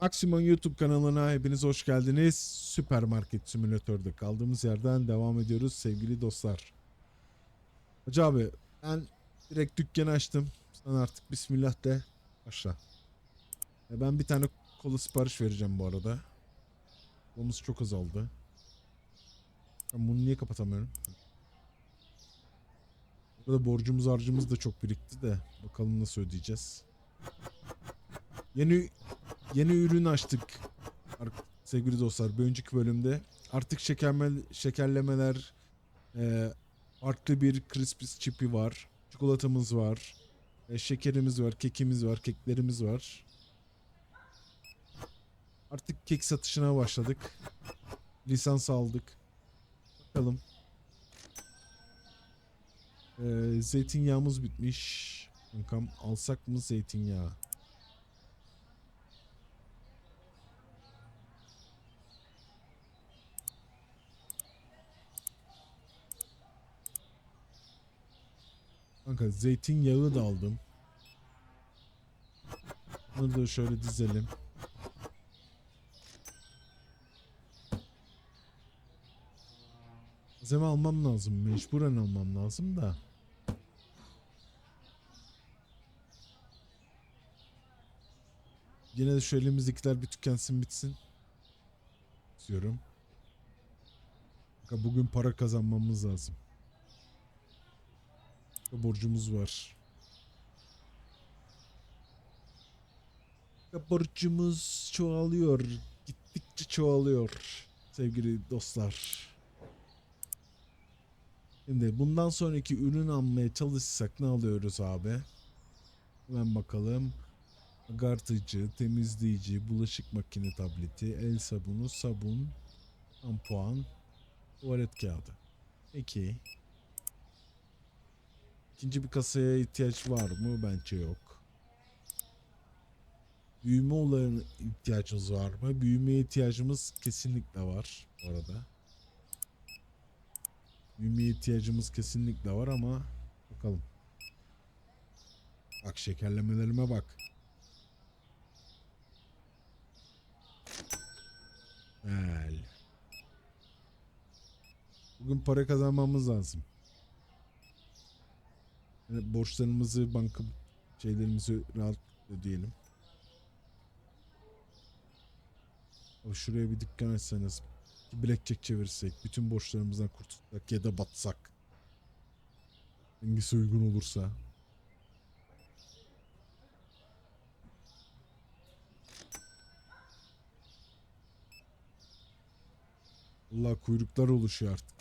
Maximum YouTube kanalına hepiniz hoş geldiniz. Süpermarket simülatörde kaldığımız yerden devam ediyoruz sevgili dostlar. Hacı abi ben direkt dükkanı açtım. Sen artık bismillah de başla. E, Ben bir tane kola sipariş vereceğim bu arada. Kolamız çok azaldı. Ben bunu niye kapatamıyorum? Burada borcumuz harcımız da çok birikti de bakalım nasıl ödeyeceğiz. Yeni yeni ürün açtık. Sevgili dostlar bir önceki bölümde artık şekerme, şekerlemeler e, farklı bir Crispis çipi var. Çikolatamız var. e, şekerimiz var, kekimiz var, keklerimiz var. Artık kek satışına başladık. Lisans aldık. Bakalım. Ee, zeytinyağımız bitmiş. Kankam alsak mı zeytinyağı? Kanka zeytinyağı da aldım. Bunu da şöyle dizelim. Malzeme almam lazım. Mecburen almam lazım da. Yine de şu elimizdekiler bir tükensin bitsin. Diyorum. Bugün para kazanmamız lazım. Borcumuz var. Borcumuz çoğalıyor. Gittikçe çoğalıyor. Sevgili dostlar. Şimdi bundan sonraki ürün almaya çalışsak ne alıyoruz abi? Hemen bakalım. Agartıcı, temizleyici, bulaşık makine tableti, el sabunu, sabun, şampuan, tuvalet kağıdı. Peki. İkinci bir kasaya ihtiyaç var mı? Bence yok. Büyüme olayına ihtiyacımız var mı? Büyümeye ihtiyacımız kesinlikle var bu arada. Büyümeye ihtiyacımız kesinlikle var ama bakalım. Bak şekerlemelerime bak. Gel. Bugün para kazanmamız lazım. Yani borçlarımızı, banka şeylerimizi rahat ödeyelim. Abi şuraya bir dükkan bir blackjack çevirsek, bütün borçlarımızdan kurtulsak ya da batsak. Hangisi uygun olursa. Allah kuyruklar oluşuyor artık.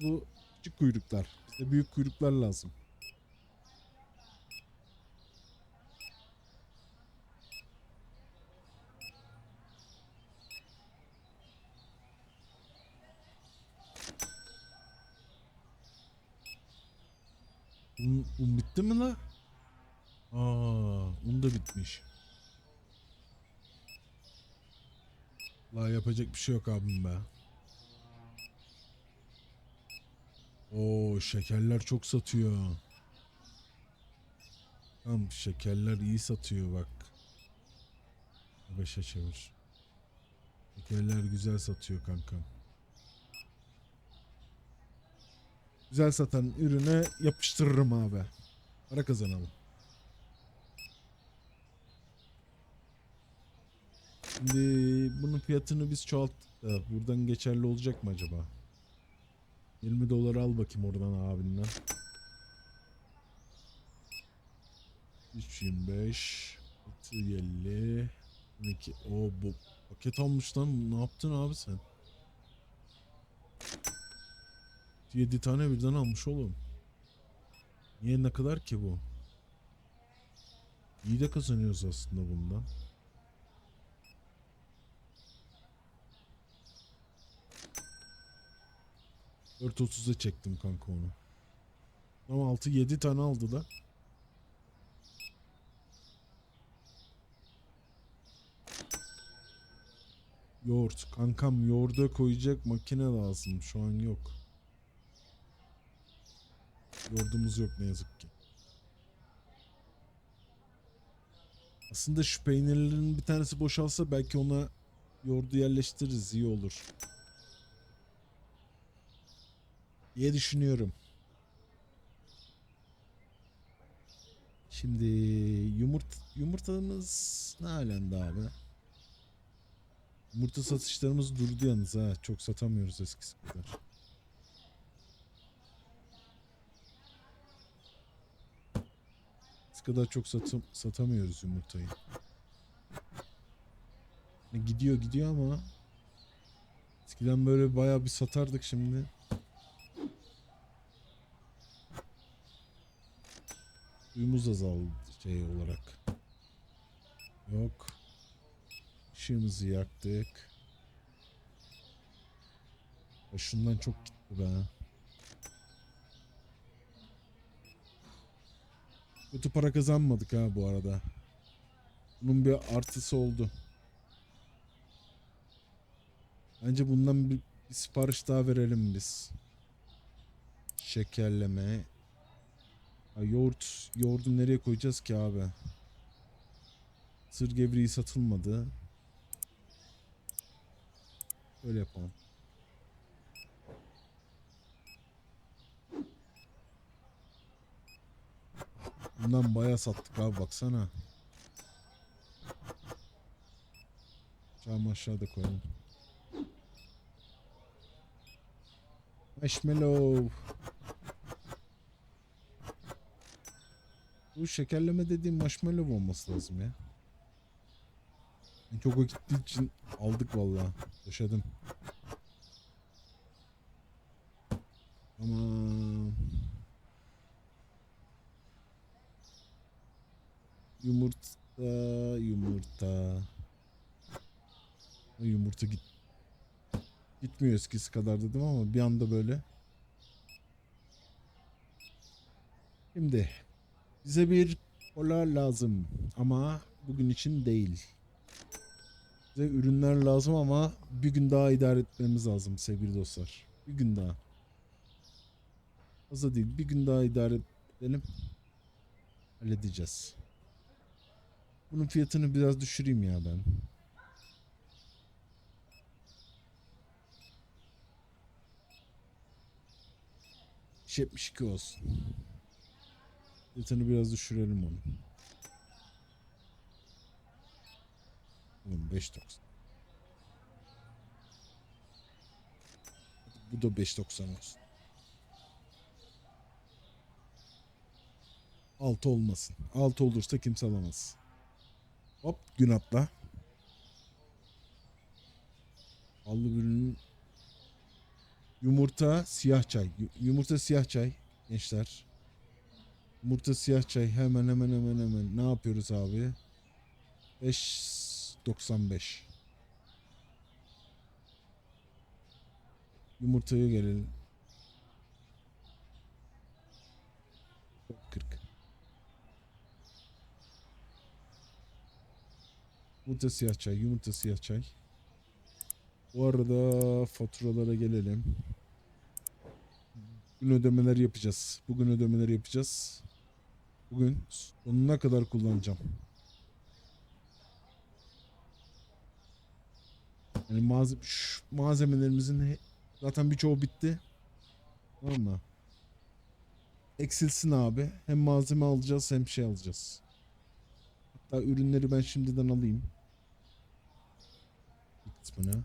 Bu küçük kuyruklar. Bize büyük kuyruklar lazım. Un, un bitti mi la? Aa, un da bitmiş. La yapacak bir şey yok abim be. Oo şekerler çok satıyor. Tamam şekerler iyi satıyor bak. Beşe çevir. Şekerler güzel satıyor kankam. Güzel satan ürüne yapıştırırım abi. Para kazanalım. Şimdi bunun fiyatını biz çoğalttık da buradan geçerli olacak mı acaba? 20 dolar al bakayım oradan abinden. 325 50 12 O bu paket almış lan ne yaptın abi sen? 7 tane birden almış oğlum. Niye ne kadar ki bu? İyi de kazanıyoruz aslında bundan. Dört otuza çektim kanka onu. Ama 6 7 tane aldı da. Yoğurt. Kankam yoğurda koyacak makine lazım. Şu an yok. Yoğurdumuz yok ne yazık ki. Aslında şu peynirlerin bir tanesi boşalsa belki ona yoğurdu yerleştiririz iyi olur. Diye düşünüyorum. Şimdi yumurt yumurtamız ne alemde abi? Yumurta satışlarımız durdu yalnız ha. Çok satamıyoruz eskisi kadar. Eskisi kadar çok satım, satamıyoruz yumurtayı. Gidiyor gidiyor ama eskiden böyle bayağı bir satardık şimdi. Suyumuz azaldı şey olarak. Yok. Işığımızı yaktık. Ya şundan çok gitti be. Kötü para kazanmadık ha bu arada. Bunun bir artısı oldu. Bence bundan bir, bir sipariş daha verelim biz. Şekerleme. Ha, yoğurt, yoğurdu nereye koyacağız ki abi? Sır gevreği satılmadı. Öyle yapalım. Bundan bayağı sattık abi baksana. Cam aşağıda koyalım. Marshmallow. Bu şekerleme dediğim marshmallow olması lazım ya. Çok o gittiği için aldık vallahi. Yaşadım. Ama yumurta yumurta yumurta git gitmiyor eskisi kadar dedim ama bir anda böyle. Şimdi bize bir kola lazım ama bugün için değil. Bize ürünler lazım ama bir gün daha idare etmemiz lazım sevgili dostlar. Bir gün daha. Fazla değil. Bir gün daha idare edelim. Halledeceğiz. Bunun fiyatını biraz düşüreyim ya ben. İş 72 olsun. Fiyatını biraz düşürelim onu. Oğlum 5.90. Bu da 5.90 olsun. 6 olmasın. 6 olursa kimse alamaz. Hop gün atla. Allı ürünün yumurta siyah çay. Yu- Yumurta siyah çay gençler. Yumurta siyah çay hemen hemen hemen hemen. Ne yapıyoruz abi? 5.95. Yumurtaya gelelim. 40. Yumurta siyah çay, yumurta siyah çay. Bu arada faturalara gelelim. Bugün ödemeler yapacağız. Bugün ödemeler yapacağız. Bugün sonuna kadar kullanacağım. Yani malzeme, malzemelerimizin zaten birçoğu bitti. Tamam mı? Eksilsin abi. Hem malzeme alacağız hem şey alacağız. Hatta ürünleri ben şimdiden alayım. Bir kısmını.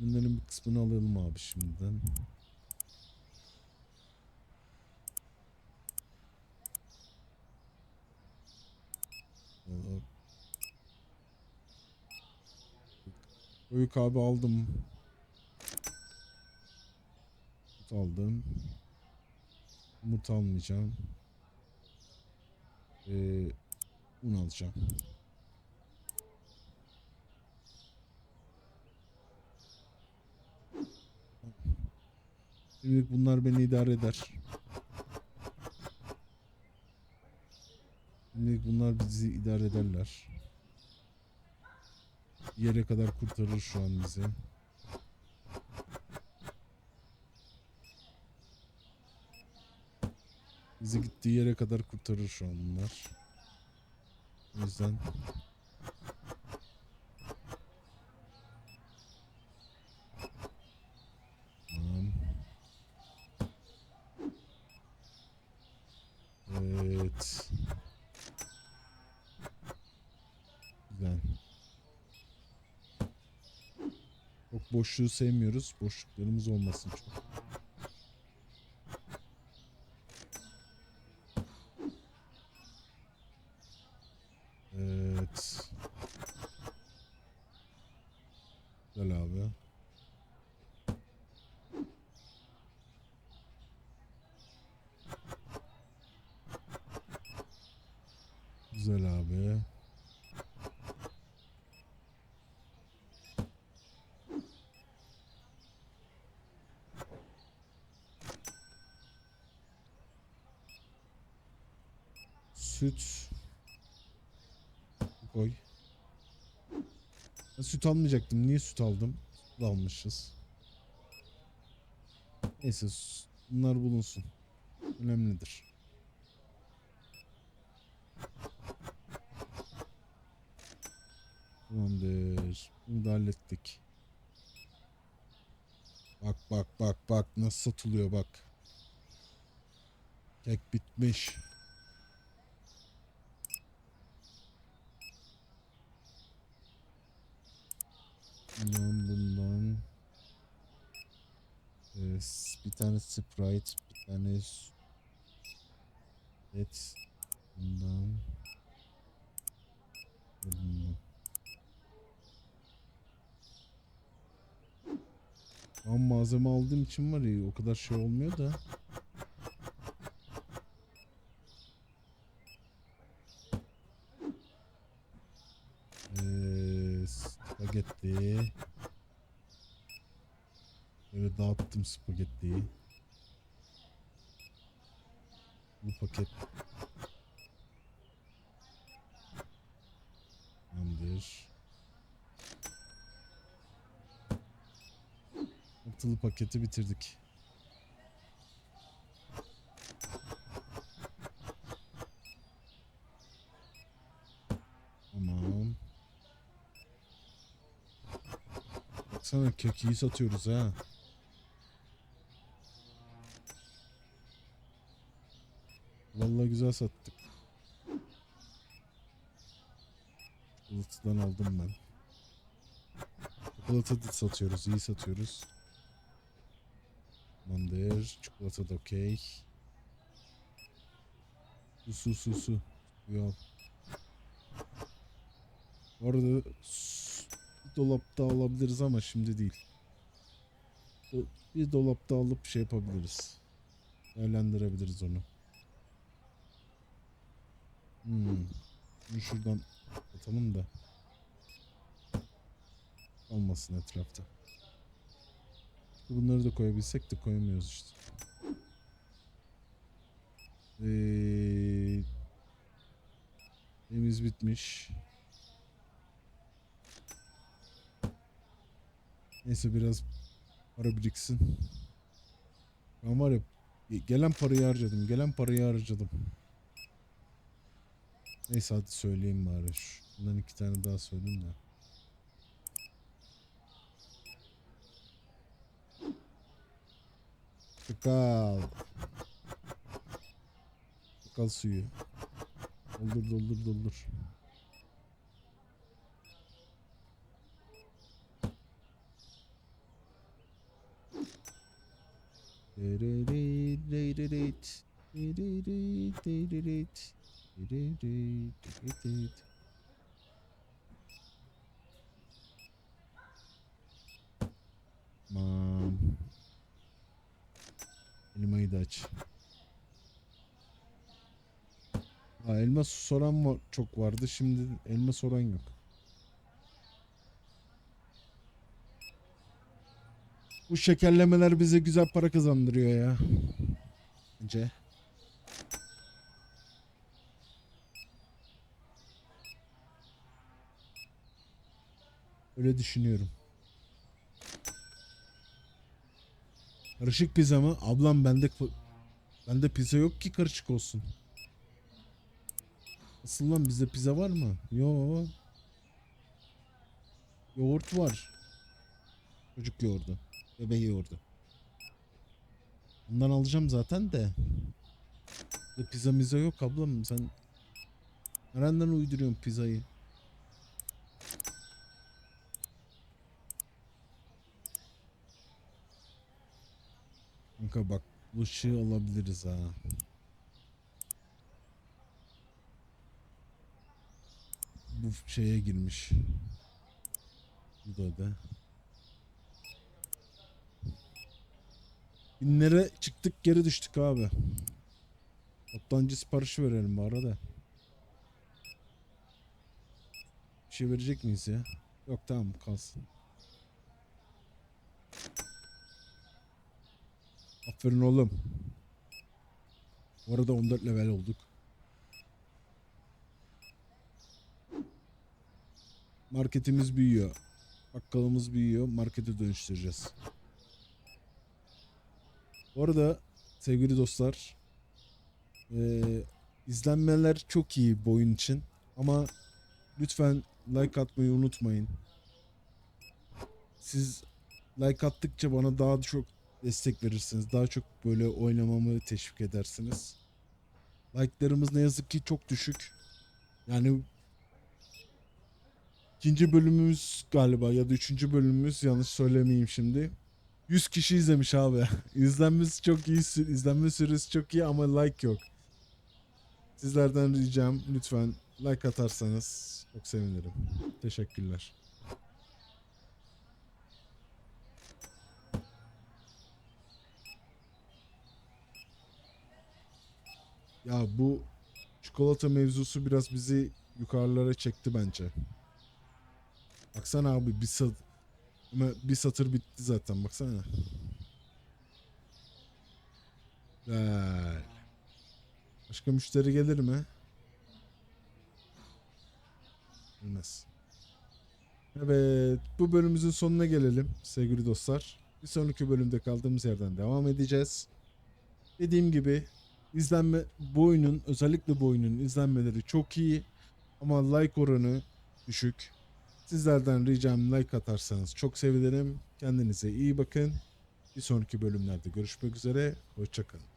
Ürünlerin bir kısmını alalım abi şimdiden. Oyuk abi aldım. Tut aldım. Umut almayacağım. Ee, un alacağım. Şimdilik bunlar beni idare eder. Şimdilik bunlar bizi idare ederler. Bir yere kadar kurtarır şu an bizi. Bizi gittiği yere kadar kurtarır şu an bunlar. O yüzden Tamam. Evet. Güzel. Çok boşluğu sevmiyoruz. Boşluklarımız olmasın çok. Evet. Güzel abi. Güzel abi. Süt. Koy. Süt almayacaktım. Niye süt aldım? Süt almışız. Neyse bunlar bulunsun. Önemlidir. Tamamdır. Bunu da hallettik. Bak bak bak bak nasıl satılıyor bak. Kek bitmiş. Bundan bundan. S- bir tane Sprite, bir tane s- et bundan. bundan. An malzeme aldığım için var ya o kadar şey olmuyor da. Ee, spagetti. Böyle dağıttım spagettiyi. Bu paket. Tamamdır. Altılı paketi bitirdik. Tamam. Baksana kek iyi satıyoruz ha. Vallahi güzel sattık. Çikolatadan aldım ben. Çikolata da satıyoruz, iyi satıyoruz. Tamamdır. Çikolata da okey. Su su su su. Bu arada su- dolapta alabiliriz ama şimdi değil. Bir dolapta alıp şey yapabiliriz. Değerlendirebiliriz onu. Hmm. Şuradan atalım da. Olmasın etrafta. Bunları da koyabilsek de koyamıyoruz işte. Ee, Temiz bitmiş. Neyse biraz para biriksin. Ben var ya gelen parayı harcadım. Gelen parayı harcadım. Neyse hadi söyleyeyim bari. Şundan iki tane daha söyleyeyim de. Çakal. Çakal suyu. Doldur doldur doldur. Tamam. Elmayı da aç. Ha, elma soran var, çok vardı. Şimdi elma soran yok. Bu şekerlemeler bize güzel para kazandırıyor ya. Bence. Öyle düşünüyorum. Karışık pizza mı? Ablam bende bende pizza yok ki karışık olsun. Asıl lan bizde pizza var mı? Yo. Yoğurt var. Çocuk yoğurdu. Bebek yoğurdu. Bundan alacağım zaten de. Ya pizza miza yok ablam sen nereden uyduruyorsun pizzayı? Kanka bak bu ışığı alabiliriz ha. Bu şeye girmiş. Bu da da. Binlere çıktık geri düştük abi. Toptancı siparişi verelim bu arada. Bir şey verecek miyiz ya? Yok tamam kalsın. Aferin oğlum. Bu arada 14 level olduk. Marketimiz büyüyor. Bakkalımız büyüyor. Markete dönüştüreceğiz. Bu arada sevgili dostlar eee, izlenmeler çok iyi bu oyun için ama lütfen like atmayı unutmayın. Siz like attıkça bana daha çok destek verirsiniz. Daha çok böyle oynamamı teşvik edersiniz. Like'larımız ne yazık ki çok düşük. Yani ikinci bölümümüz galiba ya da üçüncü bölümümüz yanlış söylemeyeyim şimdi. 100 kişi izlemiş abi. İzlenmesi çok iyi, izlenme süresi çok iyi ama like yok. Sizlerden ricam lütfen like atarsanız çok sevinirim. Teşekkürler. Ya bu çikolata mevzusu biraz bizi yukarılara çekti bence. Baksana abi bir ama bir satır bitti zaten baksana. Güzel. Başka müşteri gelir mi? Gelmez. Evet, bu bölümümüzün sonuna gelelim sevgili dostlar. Bir sonraki bölümde kaldığımız yerden devam edeceğiz. Dediğim gibi izlenme bu oyunun özellikle bu oyunun izlenmeleri çok iyi ama like oranı düşük. Sizlerden ricam like atarsanız çok sevinirim. Kendinize iyi bakın. Bir sonraki bölümlerde görüşmek üzere. Hoşçakalın.